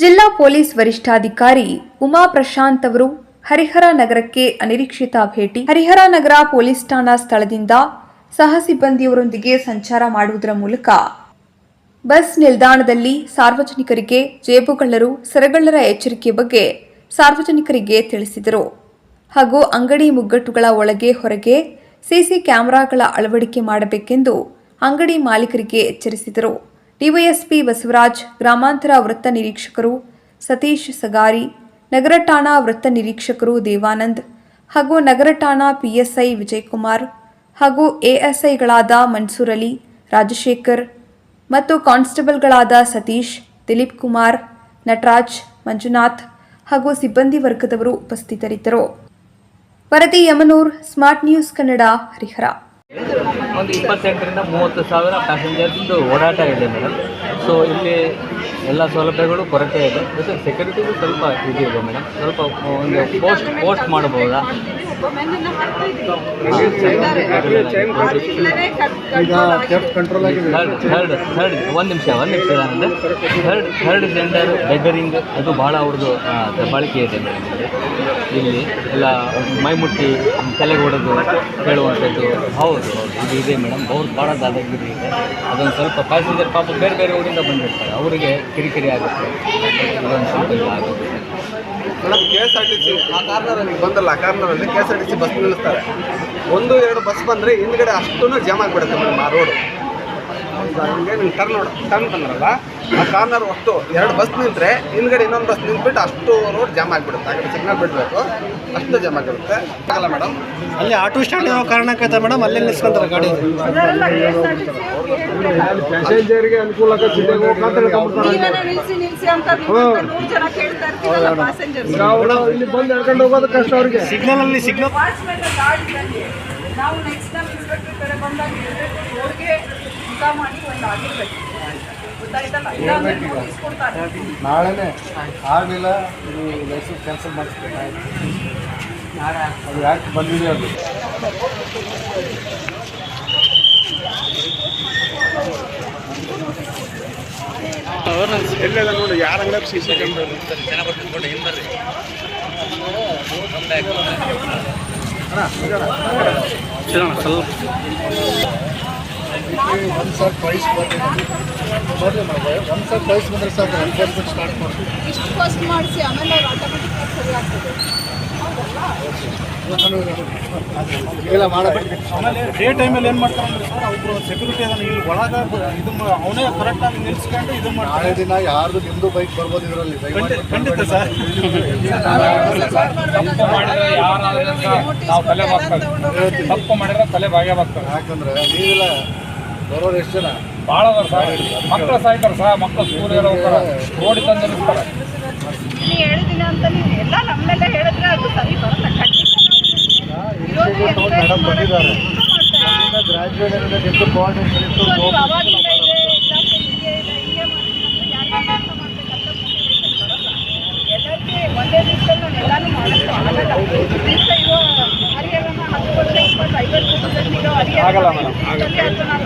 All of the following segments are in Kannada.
ಜಿಲ್ಲಾ ಪೊಲೀಸ್ ವರಿಷ್ಠಾಧಿಕಾರಿ ಉಮಾ ಪ್ರಶಾಂತ್ ಅವರು ಹರಿಹರ ನಗರಕ್ಕೆ ಅನಿರೀಕ್ಷಿತ ಭೇಟಿ. ಹರಿಹರ ನಗರ ಪೊಲೀಸ್ ಠಾಣಾ ಸ್ಥಳದಿಂದ ಸಹ ಸಿಬ್ಬಂದಿಯವರೊಂದಿಗೆ ಸಂಚಾರ ಮಾಡುವುದರ ಮೂಲಕ ಬಸ್ ನಿಲ್ದಾಣದಲ್ಲಿ ಸಾರ್ವಜನಿಕರಿಗೆ ಜೇಬುಗಳ್ಳರು, ಸರಗಳ್ಳರ ಎಚ್ಚರಿಕೆ ಬಗ್ಗೆ ಸಾರ್ವಜನಿಕರಿಗೆ ತಿಳಿಸಿದರು. ಹಾಗೂ ಅಂಗಡಿ ಮುಗ್ಗಟ್ಟುಗಳ ಒಳಗೆ ಹೊರಗೆ ಸಿಸಿ ಕ್ಯಾಮೆರಾಗಳ ಅಳವಡಿಕೆ ಮಾಡಬೇಕೆಂದು ಅಂಗಡಿ ಮಾಲೀಕರಿಗೆ ಎಚ್ಚರಿಸಿದರು. ಡಿವೈಎಸ್ಪಿ ಬಸವರಾಜ್, ಗ್ರಾಮಾಂತರ ವೃತ್ತ ನಿರೀಕ್ಷಕರು ಸತೀಶ್ ಸಗಾರಿ, ನಗರ ಠಾಣಾ ವೃತ್ತ ನಿರೀಕ್ಷಕರು ದೇವಾನಂದ್ ಹಾಗೂ ನಗರ ಠಾಣಾ ಪಿಎಸ್ಐ ವಿಜಯಕುಮಾರ್ ಹಾಗೂ ಎಎಸ್ಐಗಳಾದ ಮನ್ಸೂರ್ ಅಲಿ, ರಾಜಶೇಖರ್ ಮತ್ತು ಕಾನ್ಸ್ಟೇಬಲ್ಗಳಾದ ಸತೀಶ್, ದಿಲೀಪ್ ಕುಮಾರ್, ನಟರಾಜ್, ಮಂಜುನಾಥ್ ಹಾಗೂ ಸಿಬ್ಬಂದಿ ವರ್ಗದವರು ಉಪಸ್ಥಿತರಿದ್ದರು. ವರದಿ ಯಮನೂರ್, ಸ್ಮಾರ್ಟ್ ನ್ಯೂಸ್ ಕನ್ನಡ, ಹರಿಹರ. ಒಂದು ಇಪ್ಪತ್ತೆಂಟರಿಂದ ಮೂವತ್ತು ಸಾವಿರ ಪ್ಯಾಸೆಂಜರ್ದು ಓಡಾಟ ಇದೆ ಮೇಡಮ್. ಸೊ ಇಲ್ಲಿ ಎಲ್ಲ ಸೌಲಭ್ಯಗಳು ಕೊರತೆ ಇದೆ. ಜೊತೆ ಸೆಕ್ಯೂರಿಟಿಗೂ ಸ್ವಲ್ಪ ಇದೆ ಮೇಡಮ್. ಸ್ವಲ್ಪ ಒಂದು ಪೋಸ್ಟ್ ಪೋಸ್ಟ್ ಮಾಡಬಹುದಾ ಥರ್ಡ್ ಥರ್ಡ್ ಥರ್ಡ್ ಒಂದು ನಿಮಿಷ ಒಂದು ನಿಮಿಷ ಅಂದರೆ ಥರ್ಡ್ ಥರ್ಡ್ ಜೆಂಡರ್ ಬೆಗರಿಂಗ್ ಅದು ಭಾಳ ಅವ್ರದ್ದು ಬಳಕೆ ದಬ್ಬಾಳಿಕೆ ಇದೆ ಇಲ್ಲಿ ಎಲ್ಲ ಮೈಮುಟ್ಟಿ ತಲೆಗೆ ಹೊಡೆದು ಹೌದು ಇದು ಇದೆ ಮೇಡಮ್ ಅವ್ರು ಭಾಳ ದಾದಾಗಿರಿ ಇದೆ ಅದೊಂದು ಸ್ವಲ್ಪ ಪ್ಯಾಸೆಂಜರ್ ಪಾಪ ಬೇರೆ ಬೇರೆ ಊರಿಂದ ಬಂದಿರ್ತಾರೆ ಅವರಿಗೆ ಕಿರಿಕಿರಿ ಆಗುತ್ತೆ ಇದೊಂದು ಸ್ವಲ್ಪ ಆಗುತ್ತೆ madam K R T C ಆ ಕಾರ್ನರಲ್ಲಿ, ಬಂದಲ್ಲ, ಆ ಕಾರ್ನರಲ್ಲಿ K S R T C bus ನಿಲ್ಲಿಸ್ತಾರೆ. ಒಂದು, ಎರಡು ಬಸ್ ಬಂದರೆ ಹಿಂದ್ಗಡೆ ಅಷ್ಟೂ ಜಾಮ್ ಆಗಿಬಿಡುತ್ತೆ ಮೇಡಮ್, ಆ ರೋಡು ಹಿಂಗೆ ನೀವು ಟರ್ನ್ ನೋಡ ಟರ್ನ್ ಬಂದ್ರಲ್ಲ ಆ ಕಾರ್ನರ್ ಅಷ್ಟು ಎರಡು ಬಸ್ ನಿಂತರೆ ಹಿಂದ್ಗಡೆ ಇನ್ನೊಂದು ಬಸ್ ನಿಂತ್ಬಿಟ್ಟು ಅಷ್ಟು ರೋಡ್ ಜಾಮ್ ಆಗಿಬಿಡುತ್ತೆ. ಹಾಗೆ ಸಿಗ್ನಲ್ ಬಿಡಬೇಕು. ಅಷ್ಟು ಜಾಮ್ ಆಗಿರುತ್ತೆ. ಆಗಲ್ಲ ಮೇಡಮ್ ಅಲ್ಲಿ ಆಟೋ ಸ್ಟ್ಯಾಂಡ್ ಯಾವ ಕಾರಣಕ್ಕೆ ಮೇಡಮ್ ಅಲ್ಲಿ ನಿಲ್ಸ್ಕೊಂತಾರೆ ಗಾಡಿ. ಪ್ಯಾಸೆಂಜರ್ಗೆ ಅನುಕೂಲ ಇಲ್ಲಿ ಬಂದು ಎಳ್ಕೊಂಡು ಹೋಗೋದು ಕಷ್ಟ ಅವ್ರಿಗೆ. ಸಿಗ್ನಲ್ ಅಲ್ಲಿ ಸಿಗ್ನಲ್ ನಾವು ನೆಕ್ಸ್ಟ್ ಟೈಮ್ ಇನ್ಸ್ಪೆಕ್ಟರ್ ಕಡೆ ಬಂದಾಗ ಇರ್ಬೇಕು ಮಾಡಿ ಒಂದು ಆಗಿರ್ಬೇಕು ಗೊತ್ತಾಯ್ತಲ್ಲ ಇಲ್ಲಾಂದ್ರೆ ನೋಟಿಸ್ ಕೊಡ್ತಾರೆ. ನಾಳೆನೇ ಆಗಲಿಲ್ಲ ನೀವು ಲೈಸೆನ್ಸ್ ಕ್ಯಾನ್ಸಲ್ ಮಾಡಿಸ್ಬೇಕು. ಅದು ಯಾಕೆ ಬಂದಿದೆ ಅದು? ಎಲ್ಲೆಲ್ಲ ನೋಡಿ ಯಾರ ಅಂಗಡಿ ಸಿ ಸಿ ಕ್ಯಾಮ್ರಾ ಒಂದು ಸರ್ ಪ್ರೈಸ್ ಬರ್ರಿ ಒಂದು ಸಲ ಪ್ರೈಸ್ ಬಂದರೆ ಸರ್ ಎನ್ಫೋರ್ಸ್ಮೆಂಟ್ ಸ್ಟಾರ್ಟ್ ಮಾಡ್ತೀವಿ. ಇಷ್ಟು ಫಸ್ಟ್ ಮಾಡಿಸಿ ಆಮೇಲೆ ಅವ್ರು ಆಟೋಮೆಟಿಕ್ ಸರಿ ಆಗ್ತದೆ. ಇಲ್ಲ ಮಾಡಬೇಕು ಆಮೇಲೆ ಡೇ ಟೈಮಲ್ಲಿ ಏನು ಮಾಡ್ತಾರೆ ಅಂದರೆ ಸರ್ ಒಬ್ಬರು ಸೆಕ್ಯೂರಿಟಿ ಅದನ್ನ ಇಲ್ಲಿ ಒಳಗ ಇದು ಅವನೇ ಕರೆಕ್ಟಾಗಿ ನಿಲ್ಸ್ಕೊಂಡು ಇದು ಮಾಡ್ತಾರೆ. ನಾಳೆ ದಿನ ಯಾರ್ದು ನಿಮ್ಮದು ಬೈಕ್ ಬರ್ಬೋದು ಇದರಲ್ಲಿ ಖಂಡಿತ ಸರ್ ಖಂಡಿತ ಸರ್ ನಾವು ತಲೆ ತಪ್ಪು ಮಾಡಿದ್ರೆ ತಲೆ ಭಾಗ್ಯ ಬರ್ತಾರೆ ಯಾಕಂದ್ರೆ ನೀವೆಲ್ಲ ಬರೋರು ಎಷ್ಟು ಜನ? ಭಾಳ ಅದಾರ ಸರ್. ಮಕ್ಕಳು ಸಾಯ್ತಾರೆ ಸರ್ ಮಕ್ಕಳು ಸ್ಕೂಲ್ ಹೋಗ್ತಾರೆ ರೋಡ್ ತಂದು ನಿಲ್ತಾರೆ ಹೇಳಿದಿನ ಅಂತ ನೀವು ಎಲ್ಲ ನಮ್ಮನ್ನೆಲ್ಲ ಹೇಳಿದ್ರೆ ಅದು ಸರಿ ಬರಲ್ಲ. ಮೇಡಮ್ ಬಂದಿದ್ದಾರೆ. ಇತ್ತು ಒಂದೇ ದಿವಸದಲ್ಲಿ ನಾನು ಎಲ್ಲಾನು ಆಗಲ್ಲ. ದಿವಸ ಇರೋ ಹರಿಹರನ ಹತ್ತು ವರ್ಷ ಇಪ್ಪತ್ತು ಐವತ್ತು ವರ್ಷದಲ್ಲಿ ಇರೋ ಹರಿಹರ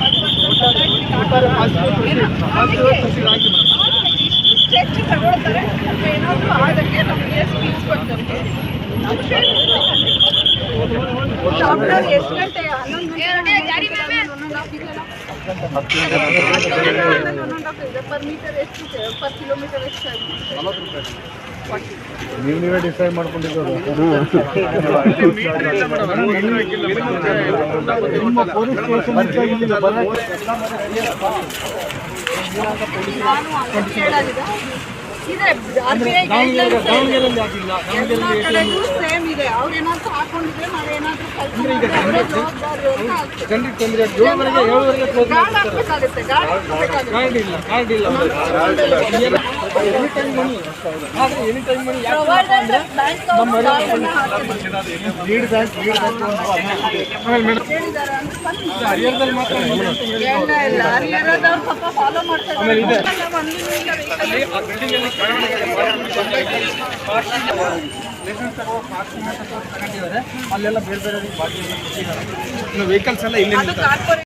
ಆಗಲ್ಲ ಮೇಡಮ್, ದಿವಸದಲ್ಲಿ ಅದು ನಾನು ಇಷ್ಟು ಹೆಚ್ಚು ತಗೊಳ್ತಾರೆ ಸ್ವಲ್ಪ ಏನಾದರೂ ಆಗಕ್ಕೆ ನಮಗೆ ಸ್ಪೀಚ್ ಕೊಡ್ತಾರೆ ಡಾಕ್ಟರ್ ಎಷ್ಟು ಗಂಟೆ ನೀವು ನೀವೇ ಡಿಸೈಡ್ ಮಾಡ್ಕೊಂಡಿದ್ದು ನಾನು ಇದೆ. ಇದೆ. ಜನರಿಗೆ ತೊಂದರೆ ಏಳುವರೆಗೆ ಏಳುವರೆಗೆ ಕ್ಲೋಸ್ ಕಾರ್ಡ್ ಇಲ್ಲ. ಕಾರ್ಡ್ ಇಲ್ಲ. ಎನಿ ಟೈಮ್ ಮನಿ ಆದರೆ ಎನಿ ಟೈಮ್ ಮನಿ ಹಾಕಿದ್ದಾರೆ. ಲೀಡ್ ಬ್ಯಾಂಕ್ ಲೀಡ್ ಬ್ಯಾಂಕ್ ಆಮೇಲೆ ಮೇಡಮ್. ಹರಿಹರದಲ್ಲಿ ಮಾತ್ರ ಇದ್ದಾರೆ. ಒಂದು ಆ ಬಿಲ್ಡಿಂಗಲ್ಲಿ ಅಲ್ಲೆಲ್ಲ ಬೇರೆ ಬೇರೆ ವೆಹಿಕಲ್ಸ್ ಎಲ್ಲ ಇಲ್ಲಿ